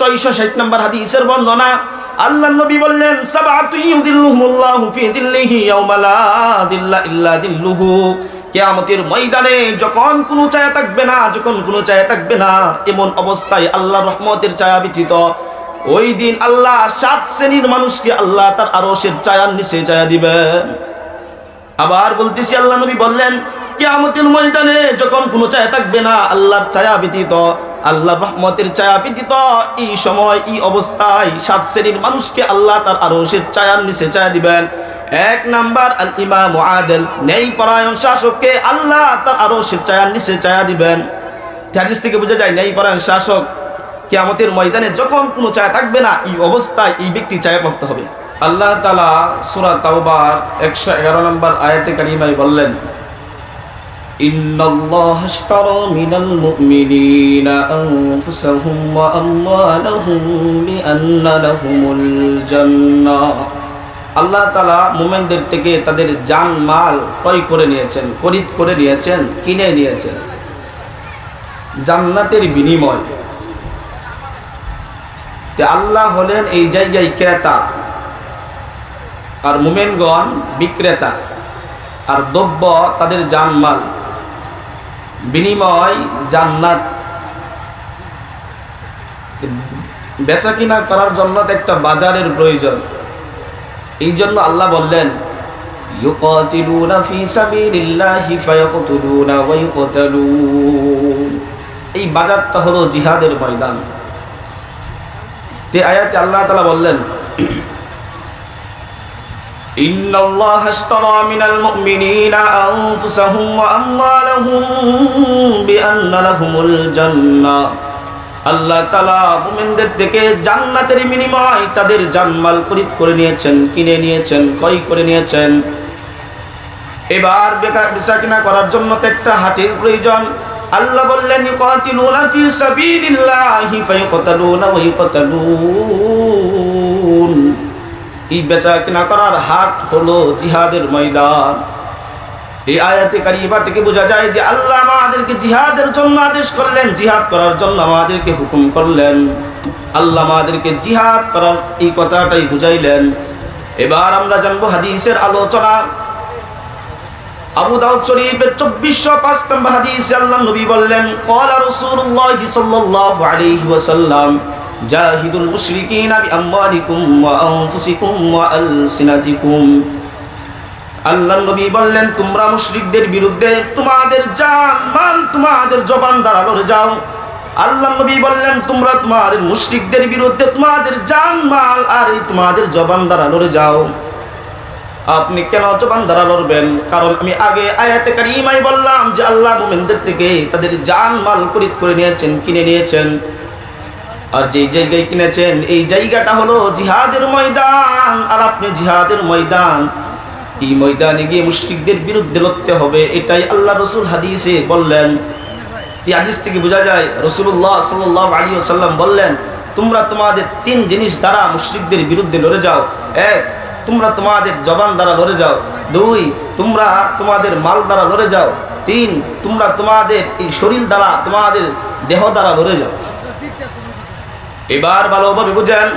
ছয়শো ষাট নম্বর হাদিসের বর্ণনা। আল্লাহ নবী বললেন কিয়ামতের ময়দানে যখন কোনো ছায়া থাকবে না, যখন কোনো ছায়া থাকবে না, এমন অবস্থায় আল্লাহ রহমতের ছায়া ব্যতীত, ওই দিন আল্লাহ সাত শ্রেণির মানুষকে আল্লাহ তার আরশের ছায়ার নিচে ছায়া দিবেন আবার বলতেছি আল্লাহ নবী বললেন, কিয়ামতের ময়দানে যখন কোনো ছায়া থাকবে না, আল্লাহর ছায়া ব্যতীত আল্লাহর রহমতের ছায়া ব্যতীত এই সময়, এই অবস্থায় সাত শ্রেণির মানুষকে আল্লাহ তার আরশের ছায়ার নিচে ছায়া দিবেন। এক নাম্বার আল ইমাম আদেল নেই পরায়ণ শাসককে আল্লাহ তার আরশের ছায়ার নিচে ছায়া দিবেন। হাদিস থেকে বোঝা যায় নেই পরায়ণ শাসক কিয়ামতের ময়দানে যখন কোনো ছায়া থাকবে না, এই অবস্থায় এই ব্যক্তি ছায়া প্রাপ্ত হবে। আল্লাহ তালা সুরা তাওবার একশো এগারো নম্বর আয়াতে কারিমাই বললেন إن الله اشترى من المؤمنين أنفسهم وأموالهم بأن لهم الجنة আল্লাহ তালা মোমেনদের থেকে তাদের জান মাল ক্রয় করে নিয়েছেন খরিদ করে নিয়েছেন কিনে নিয়েছেন জান্নাতের বিনিময় তে আল্লাহ হলেন এই জায়গায় ক্রেতা আর মুমেনগণ বিক্রেতা আর দ্রব্য তাদের জানমাল বিনিময় জান্নাত। বেচা কিনা করার জন্য একটা বাজারের প্রয়োজন। এই জন্য আল্লাহ বললেন এই বাজারটা হলো জিহাদের ময়দান। তে আয়াতে আল্লাহ তালা বললেন إن الله اشترى من المؤمنين أنفسهم وأموالهم بأن لهم الجنة আল্লাহ তালা মুমিনদের থেকে জান্নাতের বিনিময় তাদের জানমাল খরিদ করে নিয়েছেন কিনে নিয়েছেন ক্রয় করে নিয়েছেন এবার বেকার বেচা কিনা করার জন্য তো একটা হাটের প্রয়োজন আল্লাহ বললেন ইউকাতিলুনা ফি সাবিলিল্লাহি ফায়ুকতালুনা ওয়া ইউকতালুন এই বেচা কিনা করার হাট হলো জিহাদের ময়দান। এই আয়াতে কারিবা থেকে বোঝা যায় যে আল্লাহ আমাদেরকে জিহাদের জন্য আদেশ করলেন, জিহাদ করার জন্য আমাদেরকে হুকুম করলেন। আল্লাহ আমাদেরকে জিহাদ করার এই কথাটাই বুঝাইলেন। এবার আমরা জানব হাদিসের আলোচনা। আবু দাউদ শরীফের চব্বিশশো পাঁচ নম্বর হাদিসে আল্লাহ নবী বললেন কলা রসুল্লাহ সাল্লাল্লাহু আলাইহি ওয়াসাল্লাম জাহিদুল মুশরিকিনা বিআমওয়ালিকুম ওয়া আনফুসিকুম ওয়া আলসিনাতিকুম। আল্লাহ নবী বললেন, তোমরা মুশরিকদের বিরুদ্ধে তোমাদের জান, মাল, তোমাদের জবান দ্বারা যাও। আল্লাহ নবী বললেন, তোমরা তোমাদের মুশরিকদের বিরুদ্ধে তোমাদের জান, মাল আর তোমাদের জবান দ্বারা যাও। আপনি কেন জবান দ্বারা লড়বেন? কারণ আমি আগে আয়াতে কারিমাই বললাম যে আল্লাহ মুমিনদের থেকে তাদের জান, মাল খরিদ করে নিয়েছেন, কিনে নিয়েছেন। আর যেই জায়গায় কিনেছেন, এই জায়গাটা হলো জিহাদের ময়দান। আর আপনি জিহাদের ময়দান, এই ময়দানে গিয়ে মুশরিকদের বিরুদ্ধে লড়তে হবে, এটাই আল্লাহ রসুল হাদিসে বললেন। এই হাদিস থেকে বোঝা যায় রসুল্লাহ সাল্লাহ আলী সাল্লাম বললেন, তোমরা তোমাদের তিন জিনিস দ্বারা মুশরিকদের বিরুদ্ধে লড়ে যাও। এক, তোমরা তোমাদের জবান দ্বারা লড়ে যাও। দুই, তোমরা তোমাদের মাল দ্বারা লড়ে যাও। তিন, তোমরা তোমাদের এই শরীর দ্বারা, তোমাদের দেহ দ্বারা লড়ে যাও। এবার ভালোভাবে বুঝেন?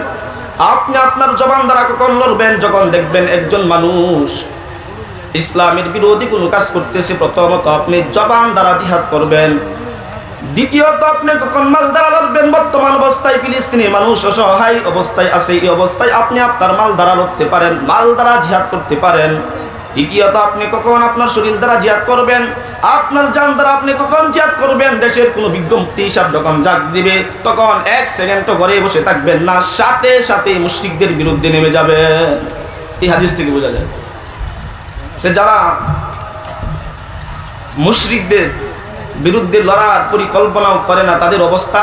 আপনি আপনার জবান দ্বারা কখন লড়বেন যখন দেখবেন একজন মানুষ ইসলামের বিরোধী কোনো কাজ করতেছে, প্রথমত আপনি জবান দ্বারা জিহাদ করবেন, দ্বিতীয়ত আপনি কখন মাল দ্বারা লড়বেন, বর্তমান অবস্থায় ফিলিস্তিনি মানুষ অসহায় অবস্থায় আছে, এই অবস্থায় আপনি আপনার মাল দ্বারা লড়তে পারেন, মাল দ্বারা জিহাদ করতে পারেন। তৃতীয়ত আপনি কখন আপনার শরীর দ্বারা জিহাদ করবেন? আপনার যান দ্বারা আপনি কখন জিহাদ করবেন? দেশের কোনো বিজ্ঞপ্তি হিসাব যখন জাগ দিবে, তখন এক সেকেন্ড ঘরে বসে থাকবেন না, সাথে সাথে মুশরিকদের বিরুদ্ধে নেমে যাবে। এই হাদিস থেকে বোঝা যায়। যারা মুশরিকদের বিরুদ্ধে লড়ার পরিকল্পনাও করে না, তাদের অবস্থা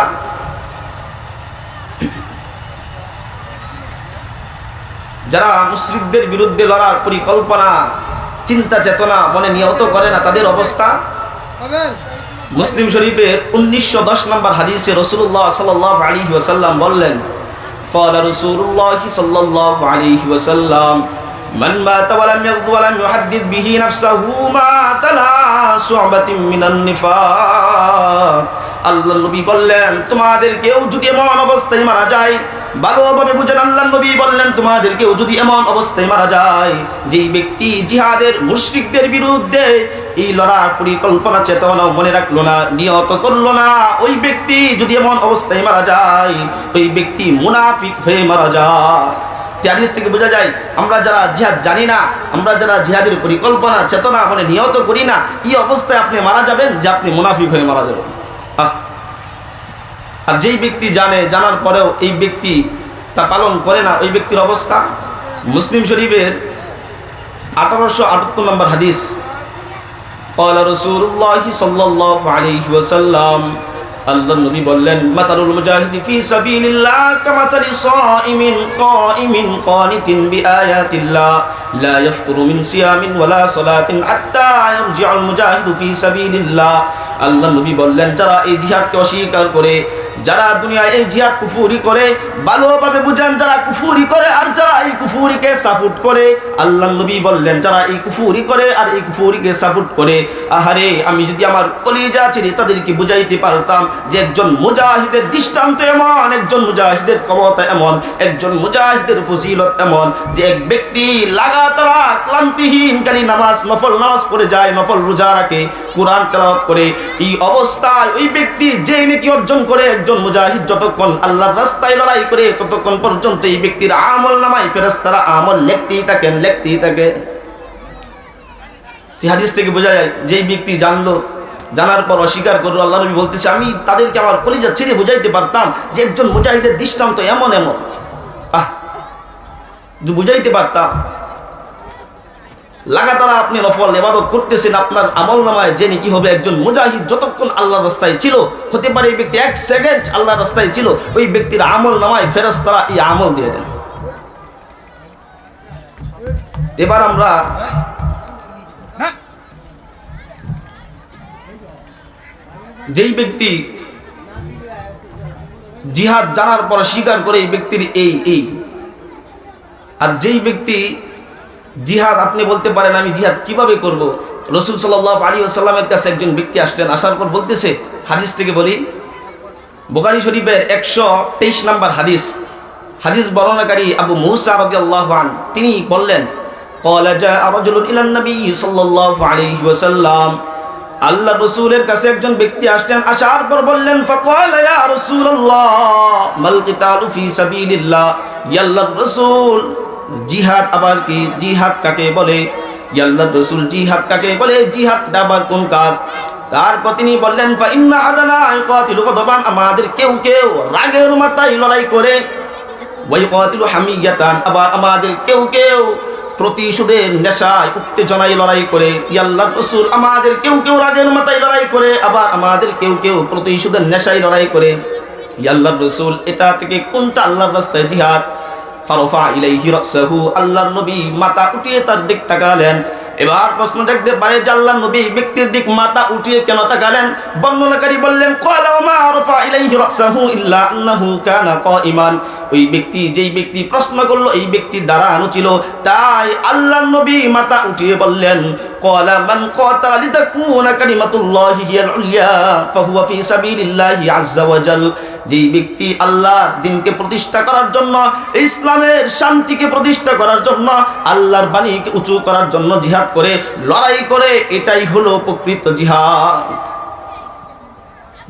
যারা মুসলিমদের বিরুদ্ধে লড়ার পরিকল্পনা চিন্তা চেতনা মনে নিয়ত করে না তাদের অবস্থা মুসলিম শরীফের উনিশশো দশ নম্বর হাদিসে রসুল্লাহ সাল আলী ওসাল্লাম বললেন قال رسول الله صلى الله عليه وسلم من مات ولم يغض ولم يحدث به نفسه مات لا شعبة من النفاق আল্লাহ নবী বললেন, তোমাদের কেউ যদি এমন অবস্থায় মারা যায়, ভালোভাবে বুঝেন, আল্লাহ নবী বললেন, তোমাদের কেউ যদি এমন অবস্থায় মারা যায়, যেই ব্যক্তি জিহাদের মুশরিকদের বিরুদ্ধে এই লড়ার পরিকল্পনা, চেতনা মনে রাখল না, নিয়ত করল না, ওই ব্যক্তি যদি এমন অবস্থায় মারা যায়, ওই ব্যক্তি মুনাফিক হয়ে মারা যায়। হাদিস থেকে বোঝা যায়, আমরা যারা জিহাদ জানি না, আমরা যারা জিহাদের পরিকল্পনা, চেতনা মানে নিয়ত করি না, এই অবস্থায় আপনি মারা যাবেন, যে আপনি মুনাফিক হয়ে মারা যাবেন। আর যেই ব্যক্তি জানে জানার পরেও এই ব্যক্তি তা পালন করে না ওই ব্যক্তির অবস্থা মুসলিম শরীফের আঠারোশো আটাত্তর নম্বর হাদিস قال رسول الله صلى الله عليه وسلم আল্লাহ নবী বললেন মাতারুল মুজাহিদি ফি সাবিলিল্লাহ কামাতালি সাইমিন কাইমিন কানিতিন বিআয়াতিল্লাহ লা ইয়াফতুরু মিন সিয়ামিন ওয়ালা সালাতিন হাত্তা ইয়ারজিউল মুজাহিদু ফি সাবিলিল্লাহ আল্লাহ নবী বললেন যারা এই জিহাদকে অস্বীকার করে যারা দুনিয়ায় এই জিহাদ কুফুরি করে ভালোভাবে বুঝেন যারা কুফুরি করে আর যারা এই কুফুরিকে সাপোর্ট করে। আল্লাহ নবী বললেন, যারা এই কুফুরি করে আর এই কুফুরিকে সাপোর্ট করে, আহারে, আমি যদি আমার কলিজা ছেড়ে তাদেরকে বুঝাইতে পারতাম যে একজন মুজাহিদের দৃষ্টান্ত এমন, একজন মুজাহিদের ক্ষমতা এমন, একজন মুজাহিদের ফজিলত এমন, যে এক ব্যক্তি লাগাতারা ক্লান্তিহীন খালি নামাজ, নফল নামাজ পড়ে যায়, নফল রোজা রাখে, কোরআন তেলাওয়াত করে, এই অবস্থায় ওই ব্যক্তি যে নাকি অর্জন করে, একজন মুজাহিদ যতক্ষণ আল্লাহর রাস্তায় লড়াই করে ততক্ষণ পর্যন্ত এই ব্যক্তির আমল নামাই ফেরেস্তারা আমল লিখতেই থাকেন, লিখতেই থাকে। হাদিস থেকে বোঝা যায়, যেই ব্যক্তি জানলো, জানার পর অস্বীকার করল, আল্লাহ নবী বলতেছে, আমি তাদেরকে আমার কলিজা ছেড়ে বুঝাইতে পারতাম যে একজন মুজাহিদের দৃষ্টান্ত এমন এমন। আহ বুঝাইতে পারতাম লাগাতার আপনি নফল এবাদত করতেছেন, আপনার আমল নামায় জেনে কি হবে? একজন মুজাহিদ যতক্ষণ আল্লাহর রাস্তায় ছিল, হতে পারে এই ব্যক্তি এক সেকেন্ড আল্লাহর রাস্তায় ছিল, ওই ব্যক্তির আমল নামায় ফেরস্তারা এই আমল দিয়ে দেন। এবার আমরা যেই ব্যক্তি জিহাদ জানার পর স্বীকার করে এই ব্যক্তির এই এই। আর যেই ব্যক্তি জিহাদ আপনি বলতে পারেন, আমি জিহাদ কীভাবে করব। রসুল সাল্লাহ আলী আসাল্লামের কাছে একজন ব্যক্তি আসলেন, আসার পর বলতেছে, হাদিস থেকে বলি বোকারি শরীফের একশো তেইশ নম্বর হাদিস হাদিস বর্ণনাকারী আবু মুসা তিনি বললেন আল্লাহ রসুলের কাছে একজন ব্যক্তি আসলেন, আসার পর বললেন রসুল জিহাদ আবার কি? জিহাদ কাকে বলে? ইয়াল্লাহ রসুল জিহাদ কাকে বলে? জিহাদ আবার কোন কাজ? তারপর তিনি বললেন আমাদের কেউ কেউ রাগের মাথায় লড়াই করে। আবার আমাদের কেউ কেউ প্রতিশোধের নেশায়, উত্তেজনায় লড়াই করে। ইয়াল্লাহ রসুল, আমাদের কেউ কেউ রাগের মাথায় লড়াই করে, আবার আমাদের কেউ কেউ প্রতিশোধের নেশায় লড়াই করে। ইয়াল্লাহ রসুল, এটা থেকে কোনটা আল্লাহর রাস্তায় জিহাদ? ফারফা ইলাইহি রাসাহু আল্লাহর নবী মাথা তার দিক তাকালেন। এবার প্রশ্ন দেখতে পারে আল্লাহ নবী ব্যক্তির দিক মাথা উঠিয়ে কেন তাকালেন? বর্ণনাকারী বললেন ওয়া মা রাফা ইলাইহি রাসাহু ইল্লা আন্নাহু কানা কাইমান ওই ব্যক্তি যেই ব্যক্তি প্রশ্ন করল, এই ব্যক্তি দাঁড়ানো ছিল তাই আল্লাহ নবী মাথা উঠিয়ে বললেন যেই ব্যক্তি দিনকে প্রতিষ্ঠা করার জন্য, ইসলামের শান্তিকে প্রতিষ্ঠা করার জন্য, আল্লাহর বাণীকে উঁচু করার জন্য জিহাদ করে, লড়াই করে, এটাই হলো প্রকৃত জিহাদ।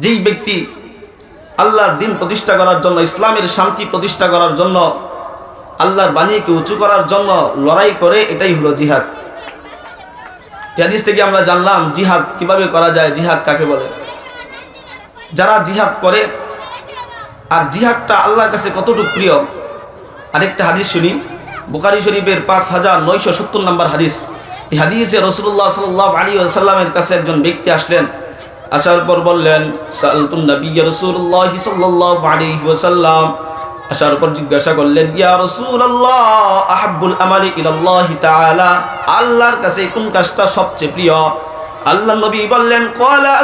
যেই ব্যক্তি আল্লাহর দিন প্রতিষ্ঠা করার জন্য, ইসলামের শান্তি প্রতিষ্ঠা করার জন্য, আল্লাহর বাণীকে উঁচু করার জন্য লড়াই করে এটাই হলো জিহাদ। হাদিস থেকে আমরা জানলাম জিহাদ কীভাবে করা যায়, জিহাদ কাকে বলে? যারা জিহাদ করে, আর জিহাদটা আল্লাহর কাছে কতটুকু প্রিয়? আরেকটা হাদিস শুনি, বুখারি শরীফের পাঁচ হাজার নয়শো সত্তর নম্বর হাদিস। এই হাদিসে রসুল্লাহ সাল্লাহ আলী আসাল্লামের কাছে একজন ব্যক্তি আসলেন আসার পর বললেন আসার পর জিজ্ঞাসা করলেন, ইয়া রসুল্লাহ আহাবুল আমালি আল্লাহর কাছে কোন কাজটা সবচেয়ে প্রিয়? আল্লাহ নবী বললেন কলা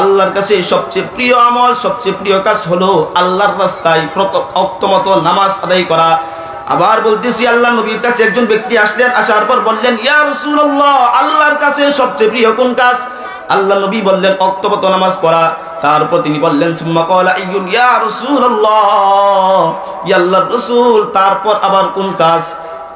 আল্লাহর কাছে সবচেয়ে প্রিয় আমল, সবচেয়ে প্রিয় কাজ হলো আল্লাহর রাস্তায় অক্তমত নামাজ আদায় করা। আবার বলতেছি, আল্লাহ নবীর কাছে একজন ব্যক্তি আসলেন, আসার পর বললেন, ইয়া রাসূলুল্লাহ, আল্লাহর কাছে সবচেয়ে প্রিয় কোন কাজ? আল্লাহ নবী বললেন অক্তবত নামাজ পড়া। তারপর তিনি বললেন, সুম্মা কলা ইয়া রাসূলুল্লাহ। ইয়া আল্লাহর রাসূল, তারপর আবার কোন কাজ?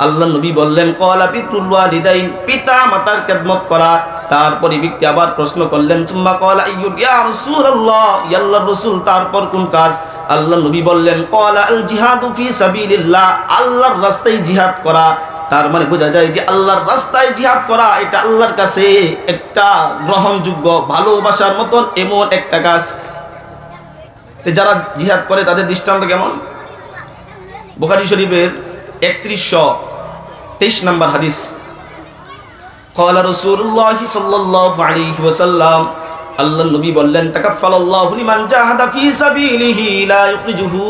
আল্লাহ নবী বললেন, কলা পিতৃল ওয়ালিদাইন পিতা মাতার খেদমত করা। তারপর ব্যক্তি আবার প্রশ্ন করলেন, সুম্মা কলা ইয়ুন ইয়া রাসূলুল্লাহ ইয়া আল্লাহর রাসূল, তারপর কোন কাজ? আল্লাহ নবী বললেন, কলা আল জিহাদু ফি আল্লাহর রাস্তায় জিহাদ করা। তার মানে বোঝা যায় যে আল্লাহর রাস্তায় জিহাদ করা, এটা আল্লাহর কাছে একটা গ্রহণযোগ্য, ভালোবাসার মতন এমন একটা কাজ। যারা জিহাদ করে, তাদের দৃষ্টান্ত কেমন? বুখারি শরীফের একত্রিশশো তেইশ নম্বর হাদিস قال رسول الله صلى الله عليه وسلم আল্লাহ নবী বললেন, তাকাফফালাল্লাহু লিমান জাহাদা ফি সাবিলিহি, লা ইখরিজুহু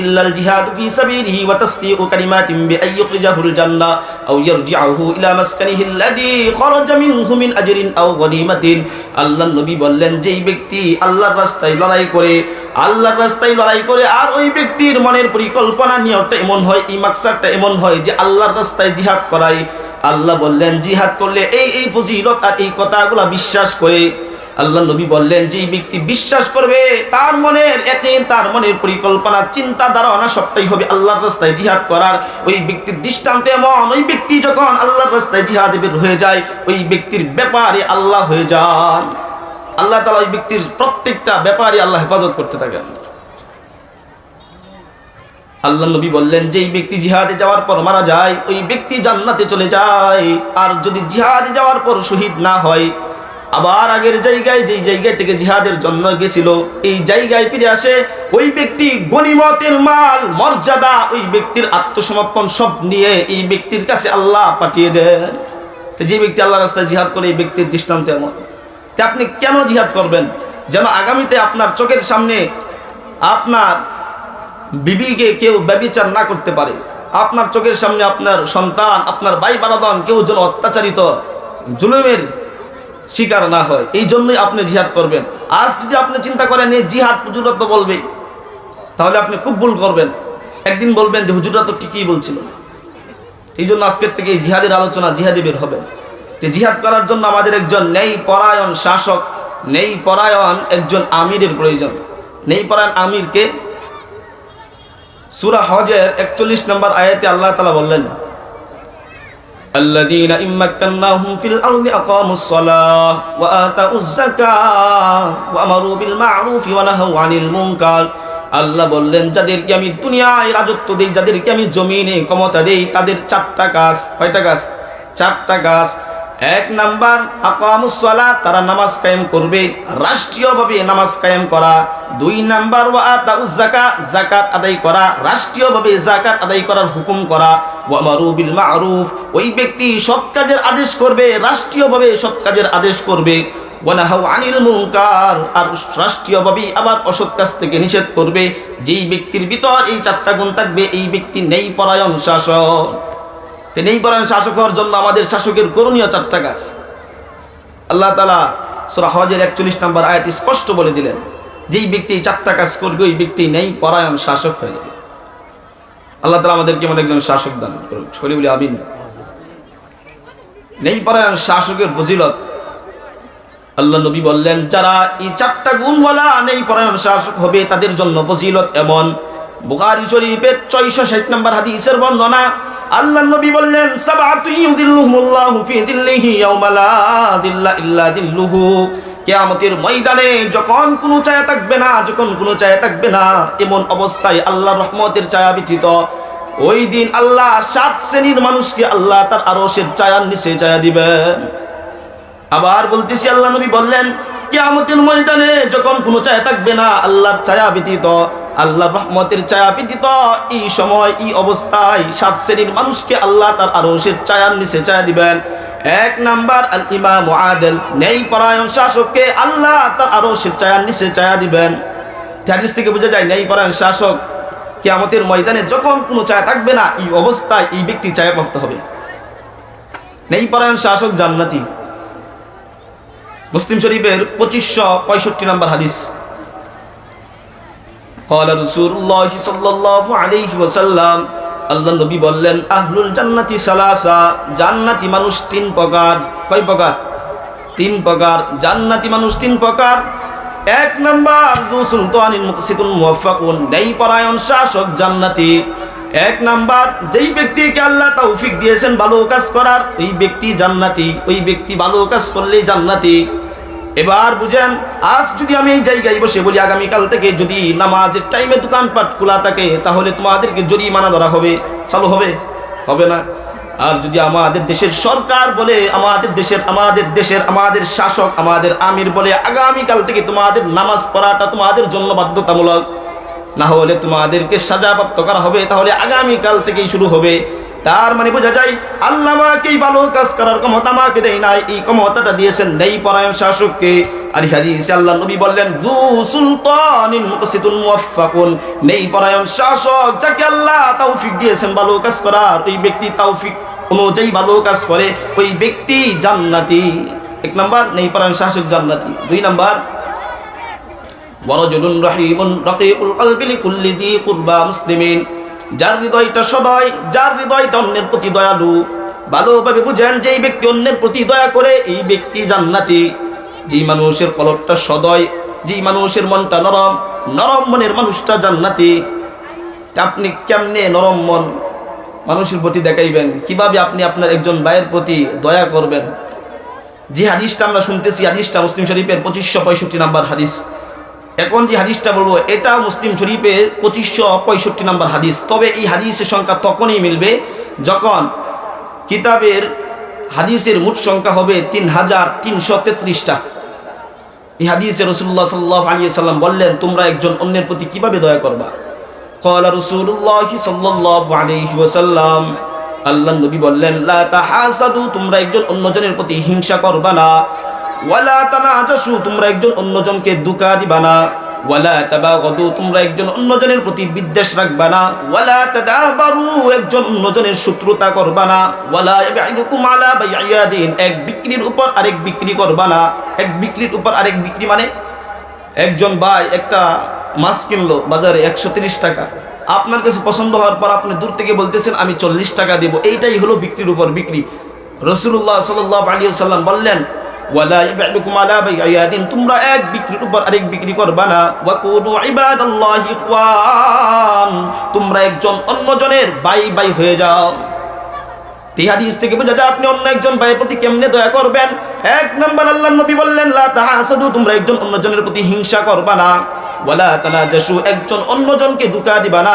ইল্লাল জিহাদ ফি সাবিলিহি ওয়া তাসদিকু কালিমাতিন বিআই ইখরিজাহুল জান্নাহ আও ইয়ারজিউহু ইলা মাসকানিহি আল্লাযী খারাজা মিনহু মিন আজরিন আও গনিমাতিন। আল্লাহ নবী বললেন, যেই ব্যক্তি আল্লাহর রাস্তায় লড়াই করে, আল্লাহর রাস্তায় লড়াই করে, আর ওই ব্যক্তির মনের পরিকল্পনা নিয়তটা এমন হয়, এই মাকসাদটা এমন হয় যে আল্লাহর রাস্তায় জিহাদ করাই আল্লাহ বললেন, জিহাদ করলে এই এই ফজিলত আর এই কথাগুলা বিশ্বাস করে। আল্লাহ নবী বললেন যে ব্যক্তি বিশ্বাস করবে, তার মনের একেন তার মনের পরিকল্পনা, চিন্তা ধারণা সবটাই হবে আল্লাহর রাস্তায় জিহাদ করার। ওই ব্যক্তির দৃষ্টান্ত এমন, ওই ব্যক্তি যখন আল্লাহর রাস্তায় জিহাদ বের হয়ে যায়, ওই ব্যক্তির ব্যাপারে আল্লাহ হয়ে যান। আল্লাহ তালা ওই ব্যক্তির প্রত্যেকটা ব্যাপারে আল্লাহ হেফাজত করতে থাকেন। আল্লাহ নবী বললেন, যেই ব্যক্তি জিহাদে যাওয়ার পর মারা যায়, ওই ব্যক্তি জান্নাতে চলে যায়। আর যদি জিহাদে যাওয়ার পর শহীদ না হয়, আবার আগের জায়গায় যেই জায়গায় থেকে জিহাদের জন্য গেছিল, এই জায়গায় ফিরে আসে, ওই ব্যক্তি গনিমতের মাল, মর্যাদা, ওই ব্যক্তির আত্মসমর্পণ সব নিয়ে এই ব্যক্তির কাছে আল্লাহ পাঠিয়ে দেন। তো যে ব্যক্তি আল্লাহ রাস্তায় জিহাদ করে, এই ব্যক্তির দৃষ্টান্ত এমন। তা আপনি কেন জিহাদ করবেন? যেন আগামীতে আপনার চোখের সামনে আপনার বিবিকে কেউ ব্যবিচার না করতে পারে। আপনার চোখের সামনে আপনার সন্তান, আপনার ভাই বারাদন কেউ যেন অত্যাচারিত, জুলুমের শিকার না হয়। এই জন্যই আপনি জিহাদ করবেন। আজ যদি আপনি চিন্তা করেন, এই জিহাদ হুজুরা তো বলবে তাহলে আপনি খুব ভুল করবেন। একদিন বলবেন যে হুজুরা তো ঠিকই বলছিল। এই জন্য আজকের থেকে এই জিহাদের আলোচনা জিহাদি বের হবে তো জিহাদ করার জন্য আমাদের একজন নেই পরায়ণ শাসক নেই পরায়ণ একজন আমিরের প্রয়োজন। নেই পরায়ণ আমিরকে সুরা হজের একচল্লিশ নম্বর আয়াতে আল্লাহ তালা বললেন الذين إن مكناهم في الأرض أقاموا الصلاة وآتوا الزكاة وأمروا بالمعروف ونهوا عن المنكر আল্লাহ বললেন যাদেরকে আমি দুনিয়ায় রাজত্ব দেই যাদেরকে আমি জমিনে ক্ষমতা দেই তাদের চারটা কাজ কয়টা কাজ চারটা কাজ এক নাম্বার আকামুসলা তারা নামাজ কায়েম করবে। রাষ্ট্রীয়ভাবে নামাজ কায়েম করা। দুই নাম্বার জাকাত জাকাত আদায় করা। রাষ্ট্রীয়ভাবে জাকাত আদায় করার হুকুম করা। ওয়ামারু বিল মারুফ, ওই ব্যক্তি সৎ কাজের আদেশ করবে, রাষ্ট্রীয়ভাবে সৎ কাজের আদেশ করবে। ওয়ানাহাউ আনিল মুনকার, আর রাষ্ট্রীয়ভাবে আবার অসৎ কাজ থেকে নিষেধ করবে। যেই ব্যক্তির ভিতর এই চারটা গুণ থাকবে, এই ব্যক্তি নেই পরায়ণ শাসক। তো নেই পরায়ণ শাসক হওয়ার জন্য আমাদের শাসকের করণীয় চারটা কাজ। আল্লাহ তালা সুরা হজের একচল্লিশ নম্বর আয়াত স্পষ্ট বলে দিলেন, যেই ব্যক্তি চারটা কাজ করবে, ওই ব্যক্তি নেই, পরায়ণ শাসক হয়ে যাবে আল্লাহ তালা আমাদেরকে এমন একজন শাসক দান করুন সকলে বলি আমিন। নেই পরায়ণ শাসকের ফজিলত। আল্লাহ নবী বললেন, যারা এই চারটা গুণওয়ালা নেই পরায়ণ শাসক হবে, তাদের জন্য ফজিলত এমন। বুখারী শরীফের ছয়শো ষাট নম্বর হাদিসের বর্ণনা আল্লাহ নবী বললেন, সাবাতু ইউদিল্লুহুমুল্লাহু ফি দিল্লিহি ইয়াওমা লা দিল্লা ইল্লা দিল্লুহু। কিয়ামতের ময়দানে যখন কোনো ছায়া থাকবে না, যখন কোনো ছায়া থাকবে না, এমন অবস্থায় আল্লাহর রহমতের ছায়া ব্যতীত, ওই দিন আল্লাহ সাত শ্রেণির মানুষকে আল্লাহ তার আরশের ছায়ার নিচে ছায়া দিবেন আবার বলতেছি, আল্লাহ নবী বললেন, কেয়ামতের ময়দানে যখন কোনো ছায়া থাকবে না, আল্লাহর ছায়া ব্যতীত আল্লাহর রহমতের ছায়া ব্যতীত এই সময়, এই অবস্থায় সাত শ্রেণির মানুষকে আল্লাহ তার আরশের ছায়ার নিচে ছায়া দিবেন। এক নাম্বার আল ইমাম আদেল নেই পরায়ণ শাসককে আল্লাহ তার আরশের ছায়ার নিচে ছায়া দিবেন। হাদিস থেকে বোঝা যায় নেই পরায়ণ শাসক কিয়ামতের ময়দানে যখন কোনো ছায়া থাকবে না, এই অবস্থায় এই ব্যক্তি ছায়া প্রাপ্ত হবে। নেই পরায়ণ শাসক জান্নাতি। মুসলিম শরীফের পঁচিশশো পঁয়ষট্টি নম্বর হাদিস। قال رسول الله صلى الله عليه وسلم আল্লাহ নবী বললেন আহলুল জান্নাতি সালাসা জান্নাতি মানুষ তিন প্রকার কয় প্রকার তিন প্রকার জান্নাতি মানুষ তিন প্রকার এক নাম্বার দু সুলতানিন মুকসিতুন মুওয়াফফাকুন নেই পরায়ণ শাসক জান্নাতি এক নাম্বার যেই ব্যক্তিকে আল্লাহ তৌফিক দিয়েছেন ভালো কাজ করার ওই ব্যক্তি জান্নাতি ওই ব্যক্তি ভালো কাজ করলেই জান্নাতি এবার বুঝেন, আজ যদি আমি এই জায়গায় বসে বলি, আগামীকাল থেকে যদি নামাজের টাইমে দোকানপাট খোলা থাকে, তাহলে তোমাদেরকে জরিমানা ধরা হবে। চালু হবে? হবে না। আর যদি আমাদের দেশের সরকার বলে, আমাদের দেশের আমাদের দেশের, আমাদের শাসক, আমাদের আমির বলে, আগামীকাল থেকে তোমাদের নামাজ পড়াটা তোমাদের জন্য বাধ্যতামূলক, না হলে তোমাদেরকে সাজাপ্রাপ্ত করা হবে, তাহলে আগামীকাল থেকেই শুরু হবে। তার মানে বোঝা যায় আল্লাহ আমাকেই ভালো কাজ করার ক্ষমতা আমাকে দেয় নাই, এই ক্ষমতাটা দিয়েছেন নেই পরায়ণ শাসককে। আর হাদিস আল্লাহ নবী বললেন, জু সুলতানিন মুকসিতুন মুওয়াফফাকুন। নেই পরায়ণ শাসক যাকে আল্লাহ তৌফিক দিয়েছেন ভালো কাজ করার, ওই ব্যক্তি তৌফিক অনুযায়ী ভালো কাজ করে, ওই ব্যক্তি জান্নাতি। এক নাম্বার, নেই পরায়ণ শাসক জান্নাতি। দুই নাম্বার ওয়ারজুলুন রহিমুন রকিউল কলবি লিকুল্লি দি কুরবা মুসলিমিন। যার হৃদয়টা সদয় যার হৃদয়টা অন্যের প্রতি দয়ালু, ভালোভাবে বুঝেন যে ব্যক্তি অন্যের প্রতি দয়া করে এই ব্যক্তি জান্নাতি। যেই মানুষের কলকটা সদয়, যেই মানুষের মনটা নরম নরম মনের মানুষটা জান্নাতি। আপনি কেমনে নরম মন মানুষের প্রতি দেখাইবেন? কীভাবে আপনি আপনার একজন ভাইয়ের প্রতি দয়া করবেন? যে হাদিসটা আমরা শুনতেছি, হাদিসটা মুসলিম শরীফের পঁচিশশো পঁয়ষট্টি নাম্বার হাদিস। এখন যে হাদিসটা বলব, এটা মুসলিম শরীফের পঁচিশশো পঁয়ষট্টি নম্বর হাদিস। তবে এই হাদিসের সংখ্যা তখনই মিলবে যখন কিতাবের হাদিসের মোট সংখ্যা হবে তিন হাজার তিনশো তেত্রিশটা। এই হাদিসে রসুল্লাহ সাল্লাহ আলী সাল্লাম বললেন, তোমরা একজন অন্যের প্রতি কীভাবে দয়া করবা? কলা রসুল্লাহ সাল্লাহ আলাইহি ওয়াসাল্লাম। আল্লাহ নবী বললেন তোমরা একজন অন্যজনের প্রতি হিংসা করবা না। ওয়ালা তানাজাসু, তোমরা একজন অন্যজনকে দুকা দিবা না। তোমরা একজন অন্যজনের প্রতি বিদ্বেষ না। একজন অন্যজনের শত্রুতা এক বিক্রির উপর আরেক বিক্রি করবা না। এক বিক্রির উপর আরেক বিক্রি মানে একজন ভাই একটা মাছ কিনলো বাজারে একশো টাকা। আপনার কাছে পছন্দ হওয়ার পর আপনি দূর থেকে বলতেছেন, আমি চল্লিশ টাকা দেবো। এইটাই হলো বিক্রির উপর বিক্রি। রসুল্লাহ সাল্লাহ আলী সাল্লাম বললেন ওয়ালা ইবাদুকুম আলা বাইয়াদিন তোমরা এক বিক্রির উপর আরেক বিক্রি করবা না ওয়া কুনু ইবাদাল্লাহি ইখওয়ান তোমরা একজন অন্যজনের বাই বাই হয়ে যাও. এই হাদিস থেকে বোঝা যায়, আপনি অন্য একজন ভাইয়ের প্রতি কেমনে দয়া করবেন? এক নম্বর আল্লাহ নবী বললেন, লা তাহাসাদু, তোমরা একজন অন্যজনের প্রতি হিংসা করবা না। একজন অন্যজনকে দিবা না।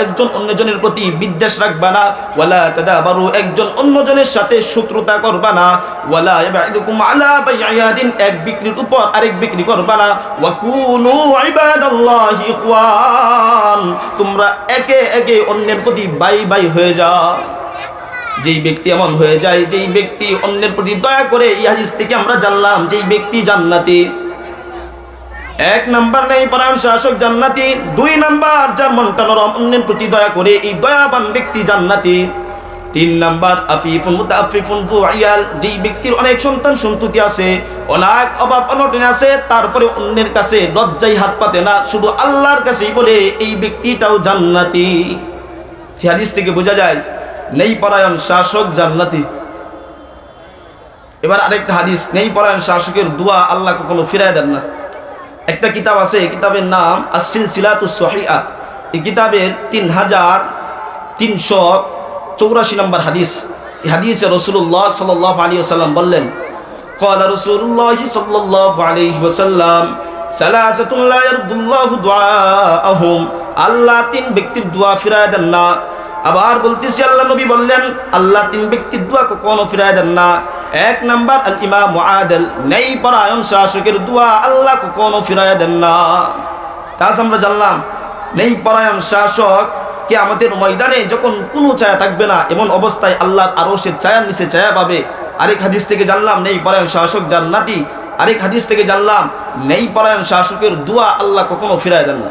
একজন অন্যজনের প্রতি বিদ্বেষ রাখবা না। একজন অন্যজনের সাথে শত্রুতা করবা না। এক বিক্রির উপর আরেক বিক্রি করবা না। তোমরা একে একে অন্যের প্রতি বাই বাই হয়ে যাও। যেই ব্যক্তি এমন হয়ে যায়, যেই ব্যক্তি অন্যের প্রতি দয়া করে এই হাদিস থেকে আমরা জানলাম, যেই ব্যক্তি জান্নাতি। এক নাম্বার নেই পরায়ণ শাসক জান্নাতি, দুই নাম্বার যার মনটা নরম, অন্যের প্রতি দয়া করে এই দয়াবান ব্যক্তি জান্নাতি। তিন নাম্বার, আফিফুন মুতাফিফুন ফুয়াল, যেই ব্যক্তির অনেক সন্তান সন্ততি আছে, অনেক অভাব অনটন আছে, তারপরে অন্যের কাছে লজ্জাই হাত পাতে না, শুধু আল্লাহর কাছেই বলে এই ব্যক্তিটাও জান্নাতি। হাদিস থেকে বোঝা যায়, নেই পরায়ণ শাসক জান্নাতি। এবার আরেকটা হাদিস, নেই পরায়ণ শাসকের দোয়া আল্লাহ কখনো ফিরায় দেন না। একটা কিতাব আছে কিতাবের নাম আসিল সিলাতু সহিয়া এই কিতাবের তিন হাজার তিনশো চৌরাশি নম্বর হাদিস এই হাদিসে রসুল্লাহ সাল আলী আসাল্লাম বললেন قال رسول الله صلى الله عليه وسلم ثلاثة لا يرد الله دعاءهم আল্লাহ তিন ব্যক্তির দোয়া ফিরায় দেন না আবার বলতেছি, আল্লাহ নবী বললেন, আল্লাহ তিন ব্যক্তির দোয়া কখনো ফিরায় দেন না। এক নাম্বার আল ইমাম মুআদল নেই পরায়ণ শাসকের দোয়া আল্লাহ কখনো ফিরায় দেন না। তাছ আমরা জানলাম নেই পরায়ণ শাসক কে আমাদের ময়দানে যখন কোনো ছায়া থাকবে না, এমন অবস্থায় আল্লাহর আরও সে ছায়ার নিচে ছায়া পাবে। আরেক হাদিস থেকে জানলাম নেই পরায়ণ শাসক জান্নাতি। আরেক হাদিস থেকে জানলাম নেই পরায়ণ শাসকের দোয়া আল্লাহ কখনো ফিরায় দেন না।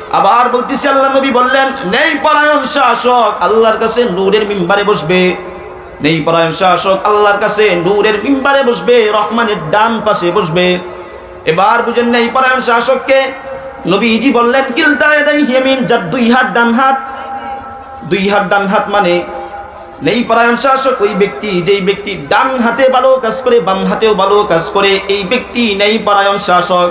আবার বলতেছি আল্লাহ নবী বললেন, নেই পরায়ণ শাসক আল্লাহর কাছে নূরের মিম্বারে বসবে। নেই পরায়ণ শাসক আল্লাহর কাছে নূরের মিম্বারে বসবে, রহমানের ডান পাশে বসবে। এবার বুঝেন নেই পরায়ণ শাসককে, নবীজি বললেন, কিলতা এদাই হিয়ামিন যার দুই হাত ডান হাত। দুই হাত ডান হাত মানে নেই পরায়ণ শাসক ওই ব্যক্তি, যেই ব্যক্তি ডান হাতে ভালো কাজ করে, বাম হাতেও ভালো কাজ করে, এই ব্যক্তি নেই পরায়ণ শাসক।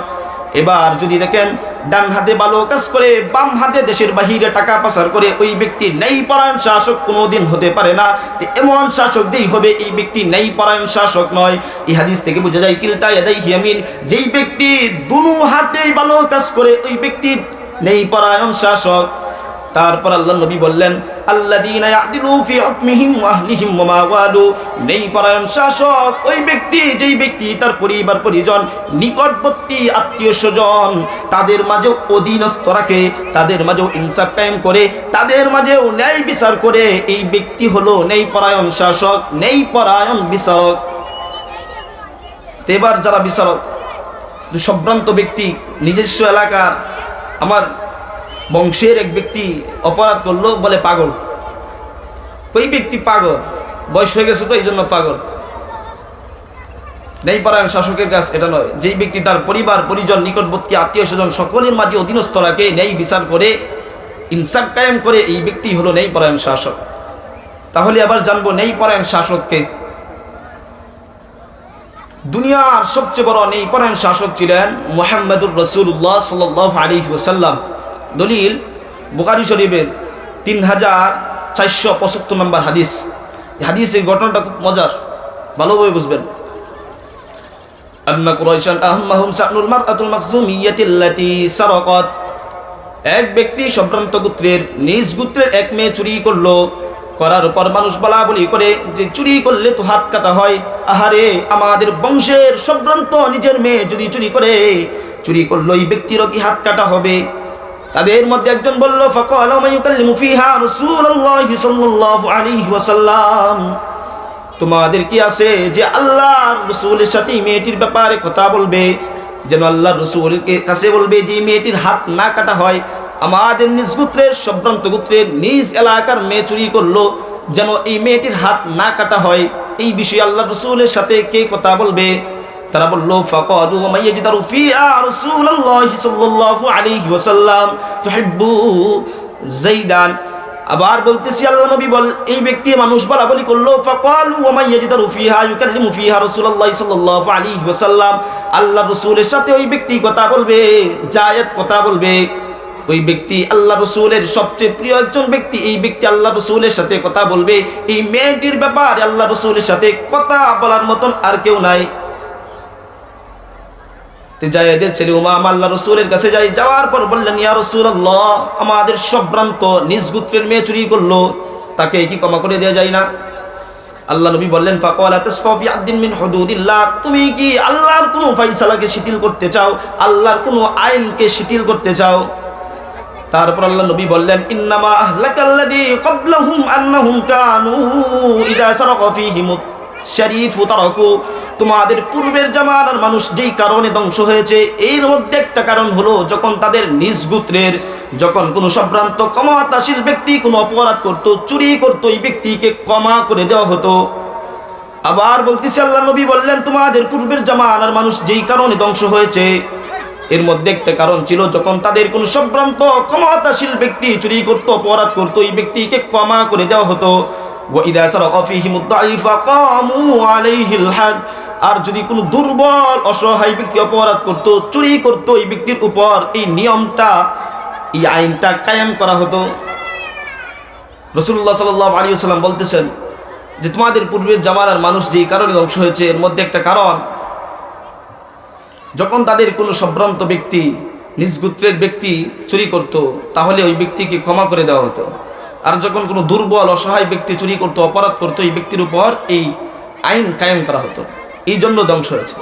এবার যদি দেখেন ডান হাতে ভালো কাজ করে, বাম হাতে দেশের বাহিরে টাকা পাচার করে ওই ব্যক্তি নেই পরায়ণ শাসক, কোনোদিন হতে পারে না। এমন শাসক যেই হবে, এই ব্যক্তি নেই পরায়ণ শাসক নয়। এই হাদিস থেকে বোঝা যায়, কিলতা এদাই হিয়ামিন যেই ব্যক্তি দুনু হাতেই ভালো কাজ করে, ওই ব্যক্তি নেই পরায়ণ শাসক। তারপর আল্লাহ নবী বললেন শাসক, ওই ব্যক্তি, যেই ব্যক্তি তার পরিবার, পরিজন, নিকটবর্তী আত্মীয় স্বজন, তাদের মাঝেও অধীনস্থ রাখে, তাদের করে, তাদের মাঝেও ন্যায় বিচার করে, এই ব্যক্তি হলো শাসক বিচারক। এবার যারা বিচারক সম্ভ্রান্ত ব্যক্তি, নিজস্ব এলাকার, আমার বংশের এক ব্যক্তি অপরাধ করল, বলে পাগল। ওই ব্যক্তি পাগল। বয়স হয়ে গেছে তো এই জন্য পাগল। নেই পারায়ণ শাসকের কাছ এটা নয়। যেই ব্যক্তি তার পরিবার, পরিজন, নিকটবর্তী আত্মীয় স্বজন সকলের মাঝে অধীনস্থ রাখে নেই বিচার করে, ইনসাফ কায়েম করে এই ব্যক্তি হলো নেই পরায়ণ শাসক। তাহলে আবার জানব নেই পরায়ণ শাসককে দুনিয়ার সবচেয়ে বড় নেই পরায়ণ শাসক ছিলেন মোহাম্মদুর রসুল্লাহ সাল আলী ওসাল্লাম দলিল, বুখারি শরীফের তিন হাজার চারশো পঁচাত্তর নম্বর হাদিস। এই হাদিসের ঘটনাটা খুব মজার, ভালোভাবে বুঝবেন। এক ব্যক্তি সম্ভ্রান্ত গোত্রের, নিজ গোত্রের এক মেয়ে চুরি করল। করার পর মানুষ বলা বলি করে যে, চুরি করলে তো হাত কাটা হয়। আহারে, আমাদের বংশের সম্ভ্রান্ত নিজের মেয়ে যদি চুরি করে, চুরি করল এই ব্যক্তিরও কি হাত কাটা হবে? তাদের মধ্যে একজন বলল, ফকাল মাইয়ুকাল্লিমু ফিহা রাসূলুল্লাহি সাল্লাল্লাহু আলাইহি ওয়াসাল্লাম। তোমাদের কি আছে যে আল্লাহর রসুলের সাথে মেয়েটির ব্যাপারে কথা বলবে? যেন আল্লাহর রসুলকে কাছে বলবে যে মেয়েটির হাত না কাটা হয়। আমাদের নিজ গোত্রের, সম্ভ্রান্ত গোত্রের নিজ এলাকার মেয়ে চুরি করল। যেন এই মেয়েটির হাত না কাটা হয়। এই বিষয়ে আল্লাহ রসুলের সাথে কে কথা বলবে? তারা বলল, ফাকাদু মাইয়াজিদারু ফিহা রাসূলুল্লাহি সাল্লাল্লাহু আলাইহি ওয়াসাল্লাম তুহিব্বু যাইদান। আবার বলতেছি, আল্লাহ নবী বল এই ব্যক্তি মানুষ বলা বলি করল, ফাকালু ওয়া মাইয়াজিদারু ফিহা ইউকাল্লিমু ফিহা রাসূলুল্লাহি সাল্লাল্লাহু আলাইহি ওয়াসাল্লাম। আল্লাহ রাসূলের সাথে ওই ব্যক্তি কথা বলবে জায়েদ কথা বলবে। ওই ব্যক্তি আল্লাহ রসুলের সবচেয়ে প্রিয় একজন ব্যক্তি, এই ব্যক্তি আল্লাহ রসুলের সাথে কথা বলবে। এই মেয়েটির ব্যাপারে আল্লাহ রসুলের সাথে কথা বলার মতন আর কেউ নাই। জায়েদের ছেলে উমাম আল্লাহ রসুলের কাছে যাই, যাওয়ার পর বললেন, ইয়া রসুল আল্লাহ আমাদের সভ্রান্ত নিজ গোত্রের মেয়ে চুরি করল, তাকে কি ক্ষমা করে দেওয়া যায় না? আল্লাহ নবী বললেন তুমি কি আল্লাহর কোনো ফাইসালাকে শিথিল করতে চাও? আল্লাহর কোনো আইনকে শিথিল করতে চাও? তারপর আল্লাহ নবী বললেন, ইন্নামা আহলাকাল্লাযী ক্বাবলাহুম আন্নাহুম কানু ইদা সারাকা ফীহিম শরীফ তারাকু, তোমাদের পূর্বের জামানার মানুষ যেই কারণে ধ্বংস হয়েছে, এর মধ্যে একটা কারণ হলো যখন তাদের নিজ গোত্রের, যখন কোনো সম্ভ্রান্ত ক্ষমতাশীল ব্যক্তি কোনো অপরাধ করত, চুরি করতো, এই ব্যক্তিকে ক্ষমা করে দেওয়া হতো। আবার বলতেছি আল্লাহ নবী বললেন, তোমাদের পূর্বের জামানার মানুষ যেই কারণে ধ্বংস হয়েছে, এর মধ্যে একটা কারণ ছিল যখন তাদের কোনো সম্ভ্রান্ত ক্ষমতাশীল ব্যক্তি চুরি করতো, অপরাধ করতো, এই ব্যক্তিকে ক্ষমা করে দেওয়া হতো। আর যদি কোনো দুর্বল, অসহায় ব্যক্তি অপরাধ করত, চুরি করত, এই ব্যক্তির উপর এই নিয়মটা, এই আইনটা কায়েম করা হতো। রসুল্লাহ সাল আলী সাল্লাম বলতেছেন যে, তোমাদের পূর্বের জামানার মানুষ যে কারণে ধ্বংস হয়েছে, এর মধ্যে একটা কারণ, যখন তাদের কোনো সম্ভ্রান্ত ব্যক্তি, নিজ গোত্রের ব্যক্তি চুরি করত, তাহলে ওই ব্যক্তিকে ক্ষমা করে দেওয়া হতো। আর যখন কোনো দুর্বল, অসহায় ব্যক্তি চুরি করতো, অপরাধ করতো, এই ব্যক্তির উপর এই আইন কায়েম করা হতো। এই জন্য ধ্বংস হয়েছে।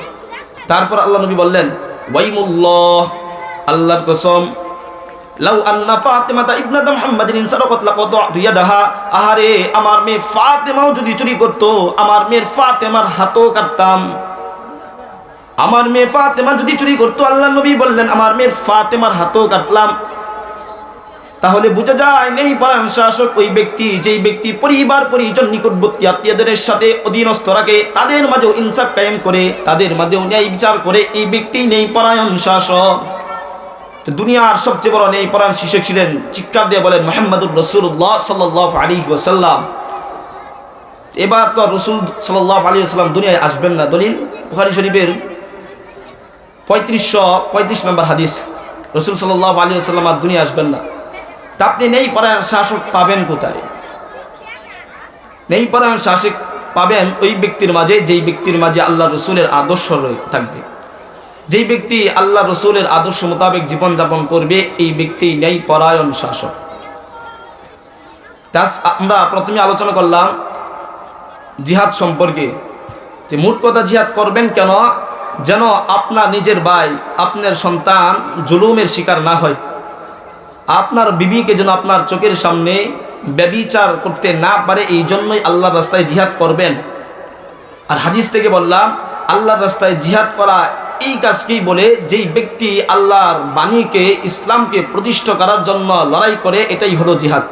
তারপর আল্লাহ নবী বললেন, ওয়াইমুল্লাহ, আল্লাহর কসম, লাউ আন্না ফাতেমাতা ইবনাতা মুহাম্মাদিন সারাকাত লাকাতু ইয়াদাহা। আহারে, আমার মেয়ে ফাতেমাও যদি চুরি করত, আমার মেয়ের ফাতেমার হাতও কাটতাম। আমার মেয়ে ফাতেমা যদি চুরি করতো, আল্লাহ নবী বললেন, আমার মেয়ের ফাতেমার হাতও কাটলাম। তাহলে বোঝা যায়, নেই পরায়ণ শাসক ওই ব্যক্তি, যেই ব্যক্তি পরিবার পরিজন নিকটবর্তী আত্মীয়দের সাথে অধীনস্থ রাখে, তাদের মাঝেও ইনসাফ কায়েম করে, তাদের মাঝেও ন্যায় বিচার করে, এই ব্যক্তি নেই পরায়ণ শাসক। দুনিয়ার সবচেয়ে বড় নেই পরায়ণ শিক্ষক ছিলেন, চিৎকার দিয়ে বলেন মোহাম্মদুর রসুল্লাহ সাল্লাহ আলী ওসাল্লাম এবার তো রসুল সাল্লাহ আলী আসসালাম দুনিয়ায় আসবেন না, দলিল বুখারি শরীফের পঁয়ত্রিশশো পঁয়ত্রিশ নম্বর হাদিস, রসুল সাল্লাহ আলী আসাল্লাম আর দুনিয়া আসবেন না। তা আপনি নেই পরায়ণ শাসক পাবেন কোথায়? নেই পরায়ণ শাসক পাবেন ওই ব্যক্তির মাঝে, যেই ব্যক্তির মাঝে আল্লাহ রসুলের আদর্শ থাকবে। যেই ব্যক্তি আল্লাহ রসুলের আদর্শ মোতাবেক জীবনযাপন করবে, এই ব্যক্তি নেই পরায়ণ শাসক। তা আমরা প্রথমে আলোচনা করলাম জিহাদ সম্পর্কে। যে মোট কথা জিহাদ করবেন কেন? যেন আপনার নিজের ভাই, আপনার সন্তান জুলুমের শিকার না হয়। আপনার বিবিকে যেন আপনার চোখের সামনে ব্যবিচার করতে না পারে, এই জন্যই আল্লাহর রাস্তায় জিহাদ করবেন। আর হাদিস থেকে বললাম, আল্লাহর রাস্তায় জিহাদ করা এই কাজকেই বলে, যেই ব্যক্তি আল্লাহর বাণীকে, ইসলামকে প্রতিষ্ঠা করার জন্য লড়াই করে, এটাই হলো জিহাদ।